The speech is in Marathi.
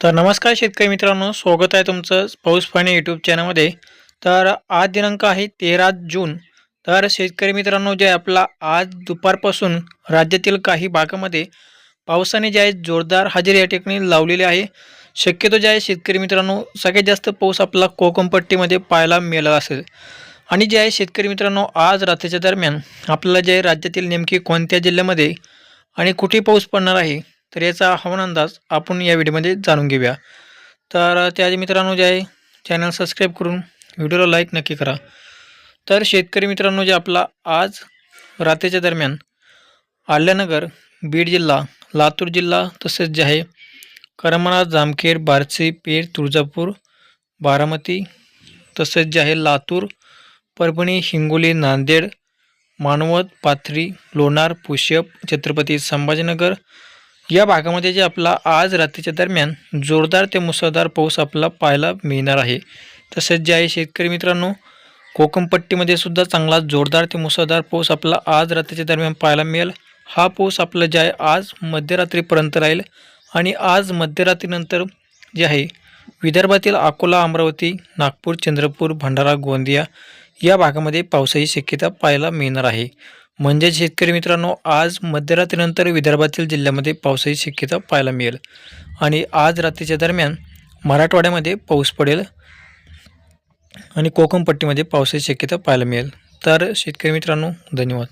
तर नमस्कार शेतकरी मित्रांनो स्वागत आहे तुमचं पाऊस पाणी यूट्यूब चॅनलमध्ये तर आज दिनांक आहे तेरा जून. तर शेतकरी मित्रांनो जे आपला आज दुपारपासून राज्यातील काही भागामध्ये पावसाने जे आहे जोरदार हजेरी या ठिकाणी लावलेली आहे. शक्यतो जे आहे शेतकरी मित्रांनो सगळ्यात जास्त पाऊस आपला कोकणपट्टीमध्ये पाहायला मिळाला असेल. आणि जे आहे शेतकरी मित्रांनो आज रात्रीच्या दरम्यान आपल्याला जे आहे राज्यातील नेमकी कोणत्या जिल्ह्यामध्ये आणि कुठे पाऊस पडणार आहे तर याचा हवामान अंदाज आपण या व्हिडिओमध्ये जाणून घेऊया. तर त्याआधी मित्रांनो जे आहे चॅनल सबस्क्राईब करून व्हिडिओला लाईक नक्की करा. तर शेतकरी मित्रांनो जे आपला आज रात्रीच्या दरम्यान आल्यानगर बीड जिल्हा लातूर जिल्हा तसेच जे आहे करमाळा जामखेड बारसी पेर तुळजापूर बारामती तसेच जे आहे लातूर परभणी हिंगोली नांदेड मानवत पाथरी लोणार पुष्यप छत्रपती संभाजीनगर या भागामध्ये जे आपला आज रात्रीच्या दरम्यान जोरदार ते मुसळधार पाऊस आपला पाहायला मिळणार आहे. तसेच जे आहे शेतकरी मित्रांनो कोकणपट्टीमध्ये सुद्धा चांगला जोरदार ते मुसळधार पाऊस आपला आज रात्रीच्या दरम्यान पाहायला मिळेल. हा पाऊस आपला जे आहे आज मध्यरात्रीपर्यंत राहील आणि आज मध्यरात्रीनंतर जे आहे विदर्भातील अकोला अमरावती नागपूर चंद्रपूर भंडारा गोंदिया या भागामध्ये पावसाची शक्यता पाहायला मिळणार आहे. म्हणजे शेतकरी मित्रांनो आज मध्यरात्रीनंतर विदर्भातील जिल्ह्यामध्ये पावसाची शक्यता पाहायला मिळेल. आणि आज रात्रीच्या दरम्यान मराठवाड्यामध्ये पाऊस पडेल आणि कोकणपट्टीमध्ये पावसाची शक्यता पाहायला मिळेल. तर शेतकरी मित्रांनो धन्यवाद.